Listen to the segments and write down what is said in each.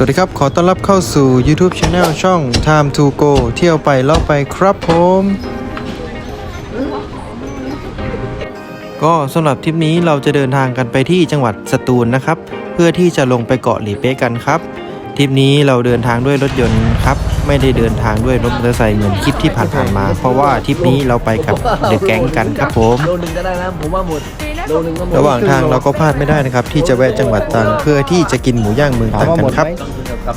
สวัสดีครับ ขอต้อนรับเข้าสู่ YouTube Channel ช่อง Time to Go เที่ยวไปเล่าไปครับผม ก็สำหรับทริปนี้เราจะเดินทางกันไปที่จังหวัดสตูลนะครับ เพื่อที่จะลงไปเกาะหลีเป๊ะกันครับทริปนี้เราเดินทางด้วยรถยนต์ครับ ไม่ได้เดินทางด้วยรถมอเตอร์ไซค์เหมือนคลิปที่ผ่านๆมา เพราะว่าทริปนี้เราไปกับเดอะแก๊งกันครับผม โลนึงก็ได้นะผมว่าหมดโลนึงก็หมด ระหว่างทางเราก็พลาดไม่ได้นะครับ ที่จะแวะจังหวัดตรังเพื่อที่จะกินหมูย่างเมืองตรังกันครับ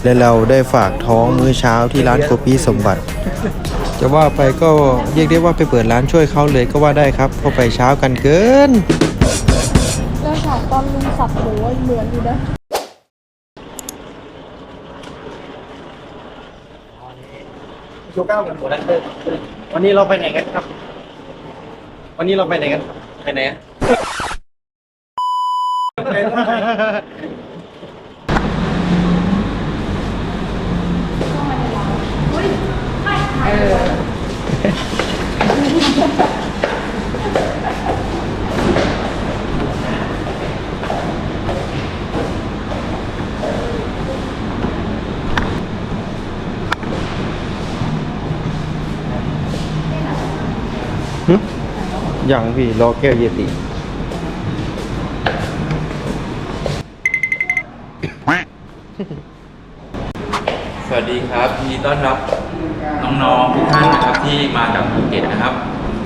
และเราได้ฝากท้องมื้อเช้าที่ร้านโกปีสมบัติ จะว่าไปก็เรียกได้ว่าไปเปิดร้านช่วยเขาเลยก็ว่าได้ครับเพราะไปเช้ากันเกินแล้วถามตอนลุงสับหมูว่าเหมือนอยู่นะโชว์ก้าวกันหมดแล้ววันนี้เราไปไหนกันครับ วันนี้เราไปไหนกันครับไปไหนอะอ ย่างพี่รอแก้วเยติ วัสดีครับยินดีต้อนรับน้องๆทุกท่านนะครับที่มาจากภูเก็ตนะครับ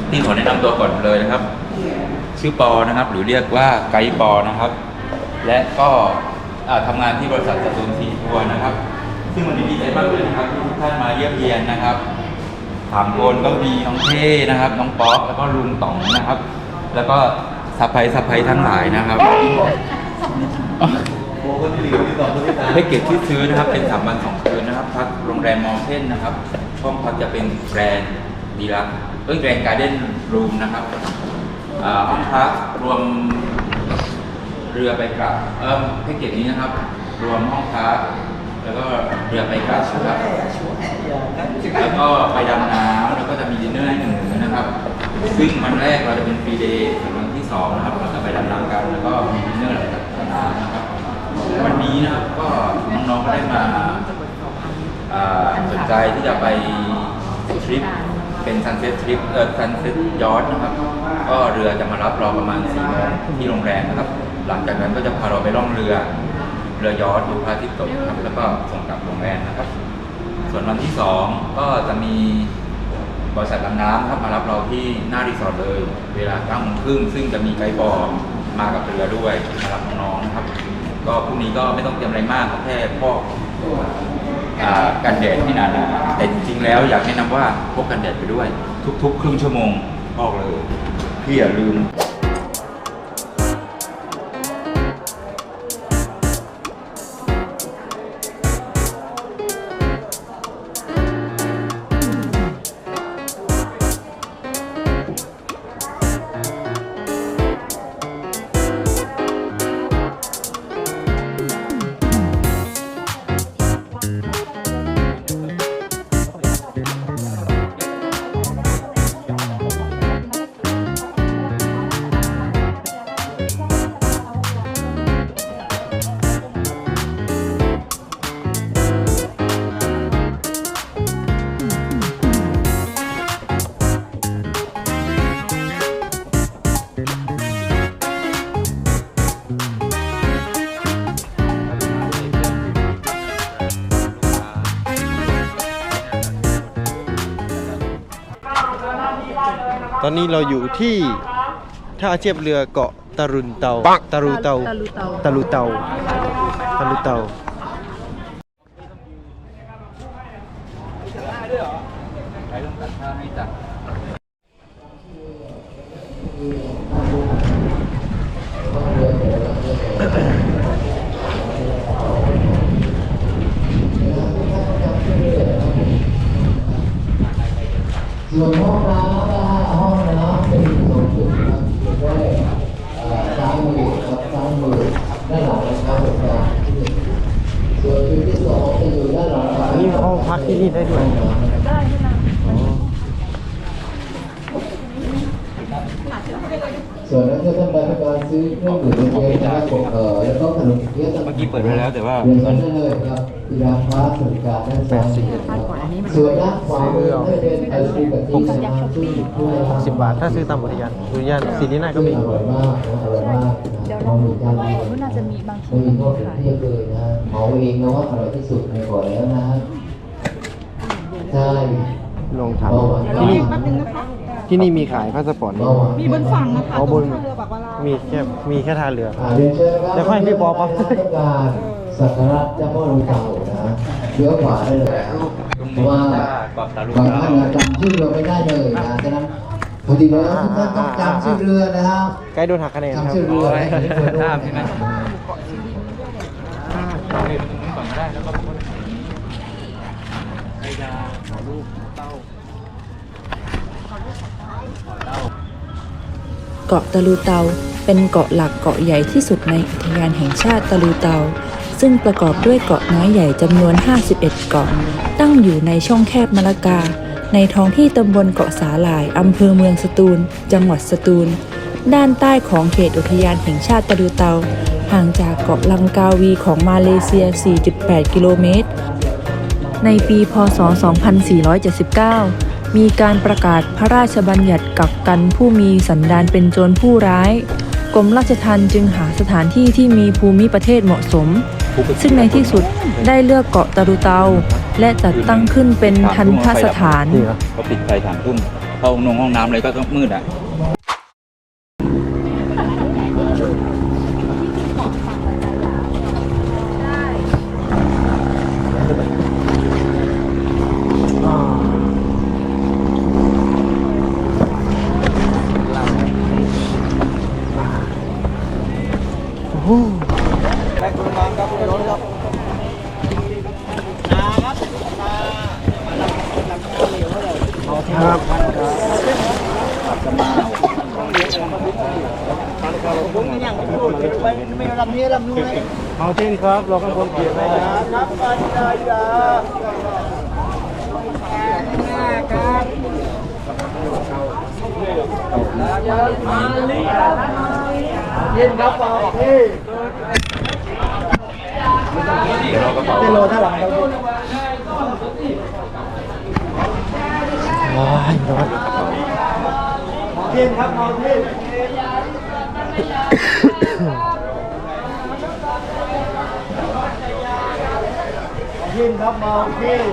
ที่ขอแนะนำตัวก่อนเลยนะครับ ชื่อปอนะครับ หรือเรียกว่าไกด์ปอนะครับ และก็อ่าทำงานที่บริษัทจตุนซีทัวร์นะครับ ซึ่งวันนี้ดีใจมากเลยนะครับที่ทุกท่านมาเยี่ยมเยียนนะครับสามคนก็มีน้องเท่นะครับ น้องป๊อกแล้วก็ลุงต๋องนะครับ แล้วก็ซัพพลายซัพายทั้งหลายนะครับ แพ็กเกจที่ซื้อนะครับเป็นสามวันสองคืนนะครับพักโรงแรมมอลเทนนะครับห้องพักจะเป็นแกรนดีลักเอ้ยแกรนการ์เด้นรูมนะครับอ่าห้องพักรวมเรือไปกลับเอ่อแพ็กเกจนี้นะครับ รวมห้องพักแล้วก็เรือไปกลับนะครับแล้วก็ไปดำน้ำแล้วก็จะมีดินเนอร์ให้หนึ่งมื้อนะครับ ซึ่งวันแรกเราจะเป็นฟรีเดย์ส่วนวันที่สองนะครับเราจะไปดำน้ำกันแล้วก็มีดินเนอร์หลังจาก นี้นะครับก็น้องๆก็ได้มาอ่าสนใจที่จะไปทริปเป็นซันเซ็ตทริปเออซันเซ็ตยอ t นะครับ ก็เรือจะมารับเราประมาณ4โมงที่โรงแรมนะครับ หลังจากนั้นก็จะพาเราไปล่องเรือ เรือยอชต์ดูพระอาทิตย์ตกครับแล้วก็ส่งกลับโรงแรมนะครับ ส่วนวันที่สองก็จะมีบริษัทดำน้ำครับมารับเราที่หน้ารีสอร์ทเลย เวลา9โมงครึ่งซึ่งจะมีไกด์บอร์มากับเรือด้วยมารับน้องๆนะครับ ก็พรุ่งนี้ก็ไม่ต้องเตรียมอะไรมากก็แค่พอกอ่ากันแดดให้หนาๆแต่จริงๆแล้วอยากแนะนำว่าพกกันแดดไปด้วย ทุกๆ ครึ่งชั่วโมงพอกเลยพี่อย่าลืม อนนี้เราอยู่ที่ท่าเทียบเรือเกาะตะรุนเตาตะรุเตาตะลุเตาตะลุเตาตะลุเตาใช้ต้องตัดค่าให้จัดส่วนห้องน้ำนะฮะห้องน้ำเป็นสองจุดนะครับจุดแรกเอ่อซ้ายมือครับซ้ายมือด้านหลังนะครับผมครับส่วนจุดที่สองจะอยู่ด้านหลังครับ นี่ห้องพักที่นี่ได้ด้วย ได้ใช่ไหม อ๋อ ส่วนนักเที่ยวท่านใดต้องการซื้อเครื่องดื่มเย็นๆนะครับเอ่อแล้วก็ขนมเปี๊ยะต่างๆ เมื่อกี้เปิดไว้แล้วแต่ว่าเรียนเชิญได้เลยครับที่ร้านค้าบริการด้านซ้ายนะครับส่วนด้านขวามือให้เป็นไอศกรีมกะทินะครับซึ่งด้วยสิบบาท ถ้าซื้อตามอุทยานอุทยานสีนี้น่าก็มีอร่อยมากนะอร่อยมากเดี๋ยวเรามีจานเราเดียวก็น่าจะมีบางทีไม่มีมันโทมีษถึงขายเทียบเลยนะเหมาเองนะว่าอร่อยที่สุดในก่อนแล้วนะใช่ลองถามเบาหวานที่นี่แป๊บนึงนะคะที่นี่มีขายพาสปอร์ตไหมเบาหวานมีบนฝั่งนะคะอ๋อบนตรงท่าเรือปากวารา มีแค่มีแค่ท่าเรืออ่าเรียนเชิญนะครับเดี๋ยวค่อยให้พี่ปอปั๊บต้องการสักการะเจ้าพ่อรูเต่านะเลี้ยวขวาได้เลยนะเพราะว่าเกาะตาลูบางเตาท่านนะจำชื่อเรือไม่ได้เลยนะฉะนั้นพอดีแล้วทุกท่านต้องจำชื่อเรือนะครับ ใกล้โดนหักคะแนนครับ จำชื่อเรือท่าใช่ไหมเราเห็นตรงนี้ก่อนก็ได้แล้วก็ใครจะขอรูปเต้าเกาะตะลูเตา เป็นเกาะหลักเกาะใหญ่ที่สุดในอุทยานแห่งชาติตะลูเตา ซึ่งประกอบด้วยเกาะน้อยใหญ่จำนวน 51 เกาะ ตั้งอยู่ในช่องแคบมะละกา ในท้องที่ตำบลเกาะสาหร่ายอำเภอเมืองสตูล จังหวัดสตูล ด้านใต้ของเขตอุทยานแห่งชาติตะลูเตา ห่างจากเกาะลังกาวีของมาเลเซีย 4.8 กิโลเมตร ในปีพ.ศ.2479มีการประกาศพระราชบัญญัติกักกันผู้มีสันดานเป็นโจรผู้ร้าย กรมราชทัณฑ์จึงหาสถานที่ที่มีภูมิประเทศเหมาะสม ซึ่งในที่สุดได้เลือกเกาะตะรุเตา และจัดตั้งขึ้นเป็นทันทสถานเขาปิดไฟสามทุ่มเข้าห้องห้องน้ำเลยก็ต้องมืดอะ ครับเอาเช่นครับเราข้างบนเกียรตินะครับเดี๋ยวเรากระ เป๋าเป็นโลเท่าไหร่ครับว้ายร้อนเทียนครับเอาเยนเทียนครับเมาเทียน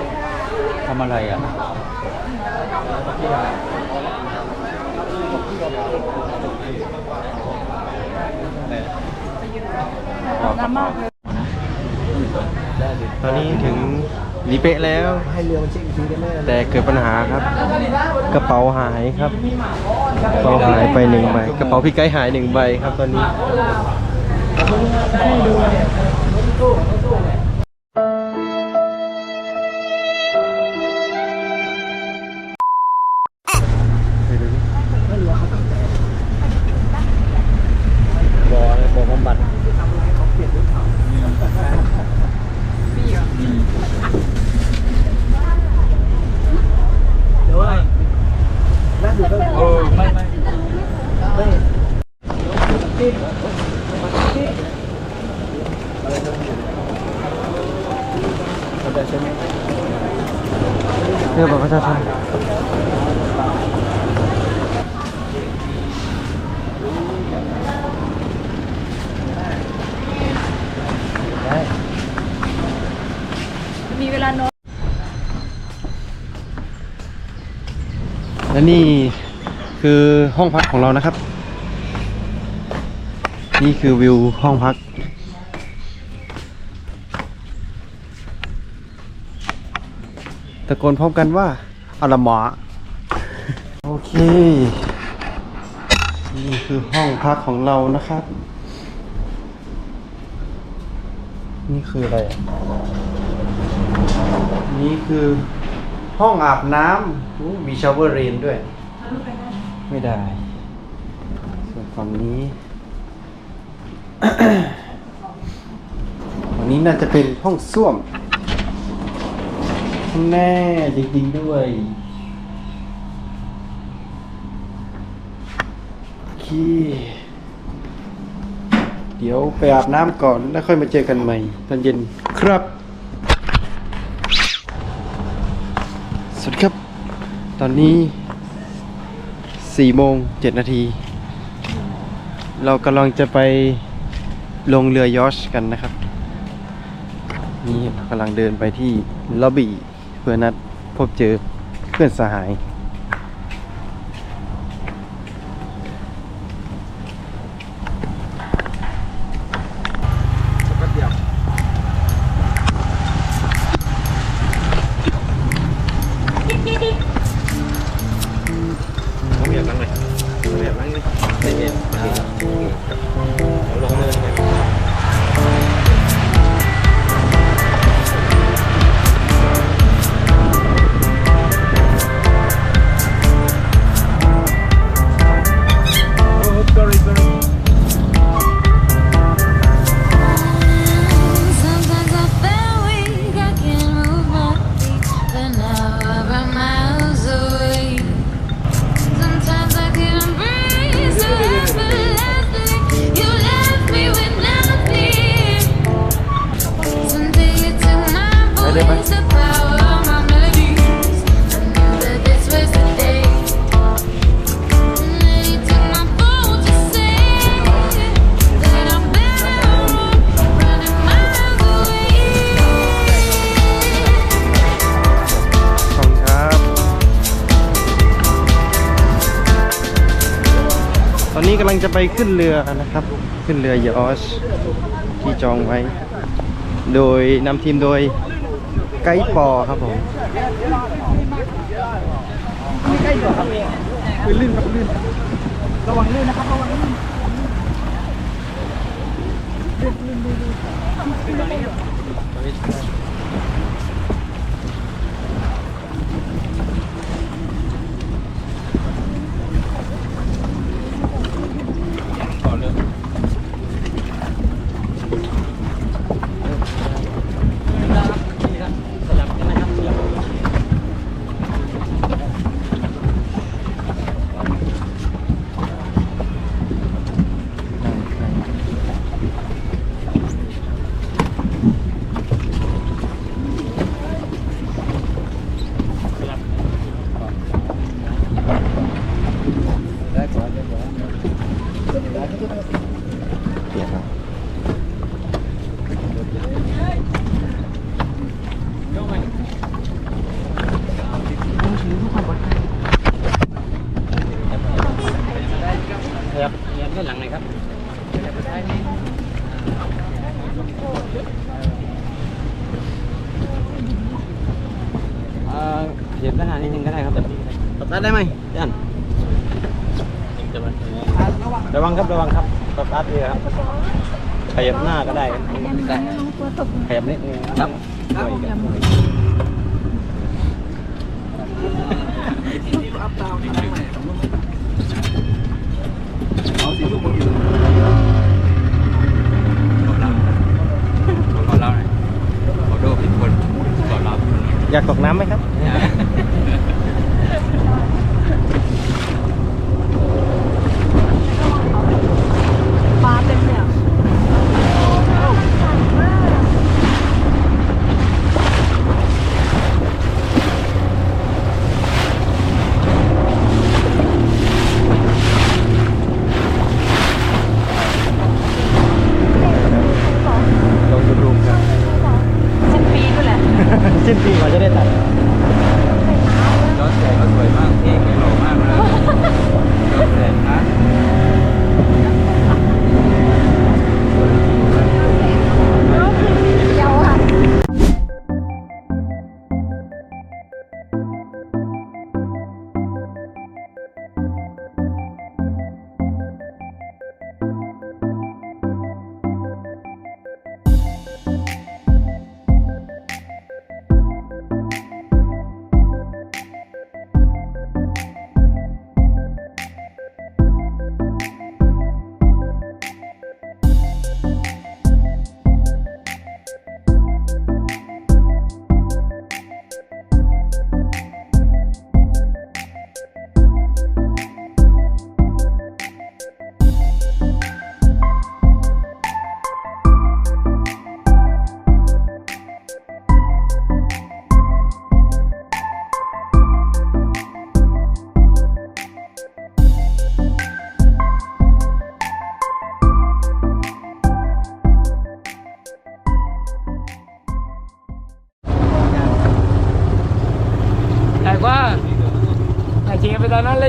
ทำอะไรอะ ตอนนี้ถึงลีเปะแล้ว ให้เรือมันเช็คอีกทีได้ไหมแต่เกิดปัญหาครับ กระเป๋าหายครับกระเป๋าหายไปหนึ่งใบกระเป๋าพี่ไก่หายหนึ่งใบครับตอนนี้ เรื่องบัตรประชาชนมีเวลานอยและนี่คือห้องพักของเรานะครับ นี่คือวิวห้องพัก ตะโกนพร้อมกันว่าอาละหมอโอเค นี่คือห้องพักของเรานะครับ นี่คืออะไร นี่คือห้องอาบน้ำมีชาวเวอร์เรนด้วย ไม่ได้ ส่วนฝั่งนี้ ฝั่งนี้น่าจะเป็นห้องส้วม แน่จริงๆด้วยโอเคเดี๋ยวไปอาบน้ำก่อนแล้วค่อยมาเจอกันใหม่ตอนเย็นครับ สวัสดีครับ ตอนนี้4โมง7นาที เรากำลังจะไป ลงเรือยอชกันนะครับ นี่กำลังเดินไปที่ล็อบบี้เพื่อนัดพบเจอเพื่อนสหายำลังจะไปขึ้นเรือนะครับ ขึ้นเรือยอชที่จองไว้ โดยนำทีมโดยไกด์ปอครับผมลื่นครับลื่นระวังลื่นนะครับระวังลื่นครับเรียนด้านหลังเลยครับ เอ่อเขียนด้านหน้านิดนึงก็ได้ครับสตาร์ท ได้ไหมยันระวังครับระวังครับสตาร์ทเรือครับขยับหน้าก็ได้ได้ขยับนิดนึงครับด้วยกันอยากตกน้ำไหมครับ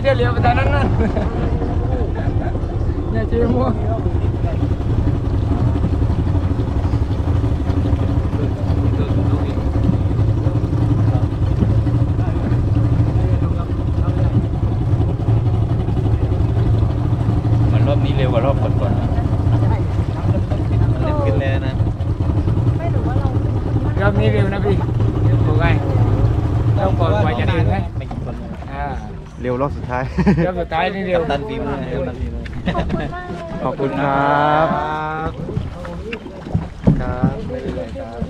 ไปทางนั้นเลยเดี๋ยวเลี้ยวไปทางนั้นนั่นอย่าเชียร์มั่ว มันรอบนี้เร็วกว่ารอบก่อนๆนะ เล่นกันเลยนะ รอบนี้เร็วนะพี่ถูกไงต้องก่อนกว่าจะถึงไหมอ่า เร็วรอบสุดท้าย รอบสุดท้ายนี่เร็วตันฟิล์มเลยตันฟิล์มเลยขอบคุณครับ ครับไม่เป็นไรครับ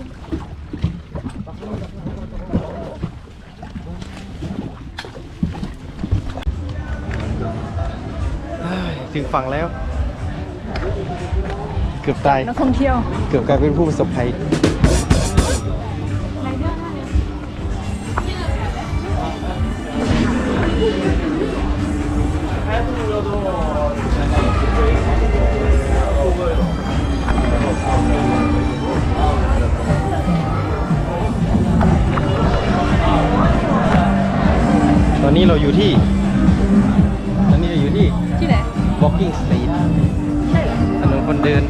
เฮ้ยถึงฝั่งแล้ว เกือบตายนักท่องเที่ยว เกือบกลายเป็นผู้ประสบภัย ตอนนี้เราอยู่ที่ ตอนนี้เราอยู่ที่ที่ไหน Walking Street ใช่เหรอถนนคนเดิน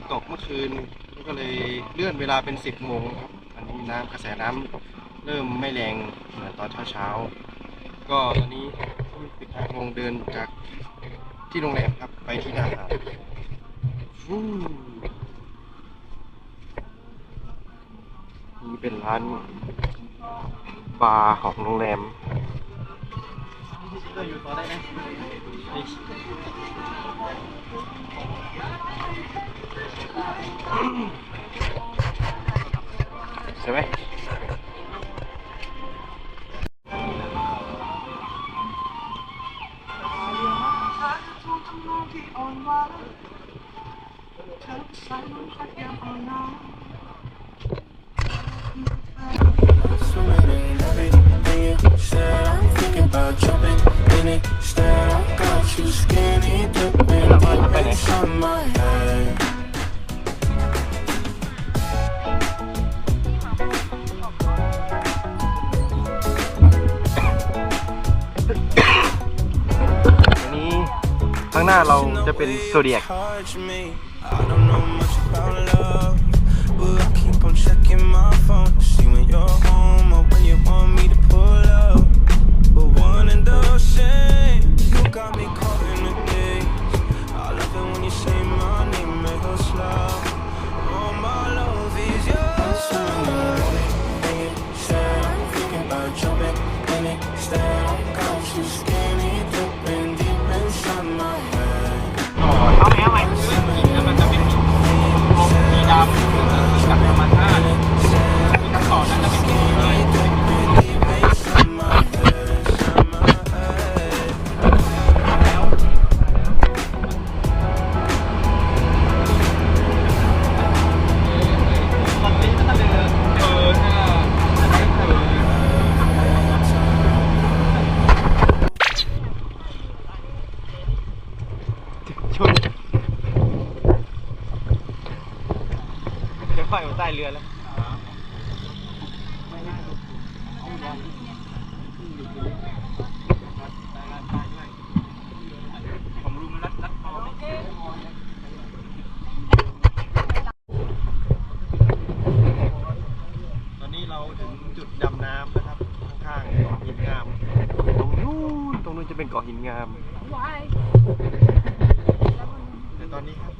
นตกเมื่อคืนก็เลยเลื่อนเวลาเป็น 10 โมงครับอันนี้น้ำกระแสน้ำเริ่มไม่แรงเหมือนตอนเช้าๆก็ตอนนี้ปิดทางลงเดินจากที่โรงแรมครับไปที่หน้าหาดฟูนี่เป็นร้านบาร์ของโรงแรมใช่ไหม ไปไหนอั ข้างหน้าเราจะเป็นโซเดียก แต่ตอนนี้ครับ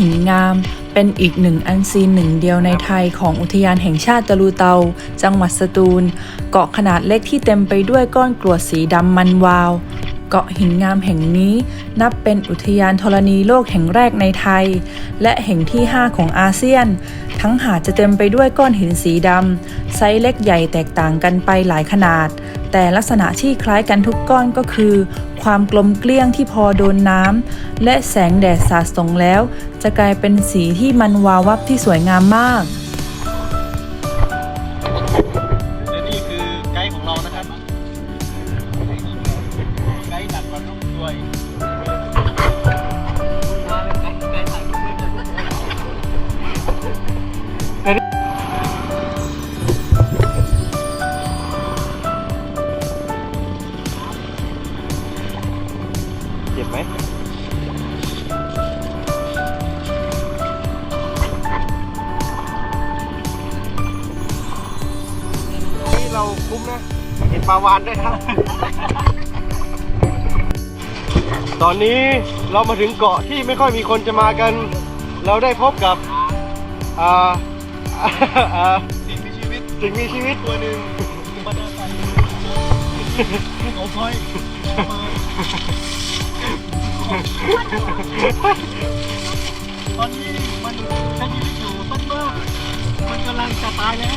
หินงาม เป็นอีกหนึ่งอันซีนหนึ่งเดียวในไทยของอุทยานแห่งชาติตะลูเตา จังหวัดสตูล เกาะขนาดเล็กที่เต็มไปด้วยก้อนกรวดสีดำมันวาว เกาะหินงามแห่งนี้นับเป็นอุทยานธรณีโลกแห่งแรกในไทย และแห่งที่ 5 ของอาเซียน ทั้งหาดจะเต็มไปด้วยก้อนหินสีดำไซส์เล็กใหญ่แตกต่างกันไปหลายขนาด แต่ลักษณะที่คล้ายกันทุกก้อนก็คือ ความกลมเกลี้ยงที่พอโดนน้ำและแสงแดดสาดส่องแล้ว จะกลายเป็นสีที่มันวาววับที่สวยงามมาก ตอนนี้เรามาถึงเกาะที่ไม่ค่อยมีคนจะมากัน เราได้พบกับอ่าอ่าสิ่งมีชีวิตสิ่งมีชีวิตตัวหนึ่งมันอาศัยเขาคอยตอนนี้มันใช้ชีวิตอยู่ต้นเมื่อมันกำลังจะตายแล้ว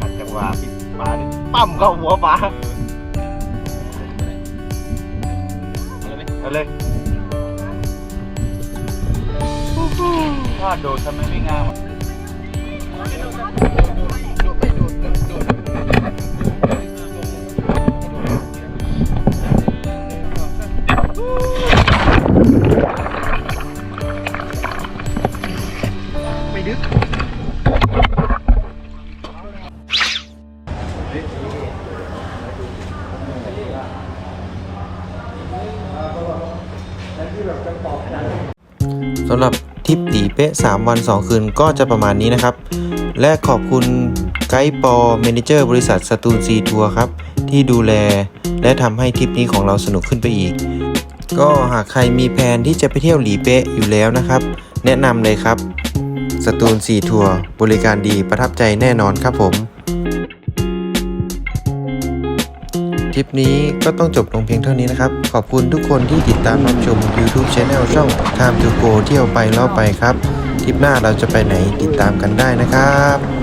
ได้จังหวะพี่ปลาปั้มเข้าหัวปลาเอาเลยถ้าโดดทำไมไม่งามไม่ 3 วัน 2 คืนก็จะประมาณนี้นะครับ และขอบคุณไกด์ปอเมนเจอร์บริษัทสตูนซีทัวร์ครับ ที่ดูแล และทำให้ทริปนี้ของเราสนุกขึ้นไปอีก ก็หากใครมีแผนที่จะไปเที่ยวหลีเป๊ะอยู่แล้วนะครับ แนะนำเลยครับสตูนซีทัวร์บริการดีประทับใจแน่นอนครับผมทริปนี้ก็ต้องจบลงเพียงเท่านี้นะครับ ขอบคุณทุกคนที่ติดตามรับชม YouTube Channel ช่อง Time to Go เที่ยวไปเล่าไปครับ คลิปหน้าเราจะไปไหนติดตามกันได้นะครับ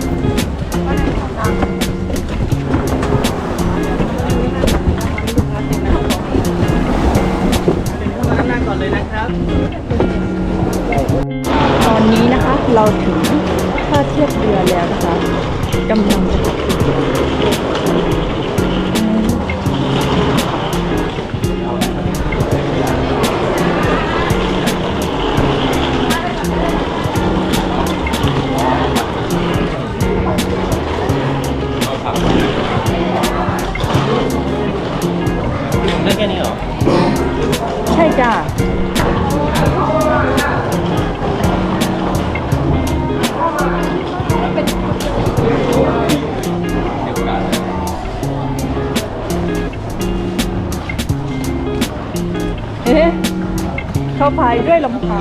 เข้าพายด้วยลำเท้า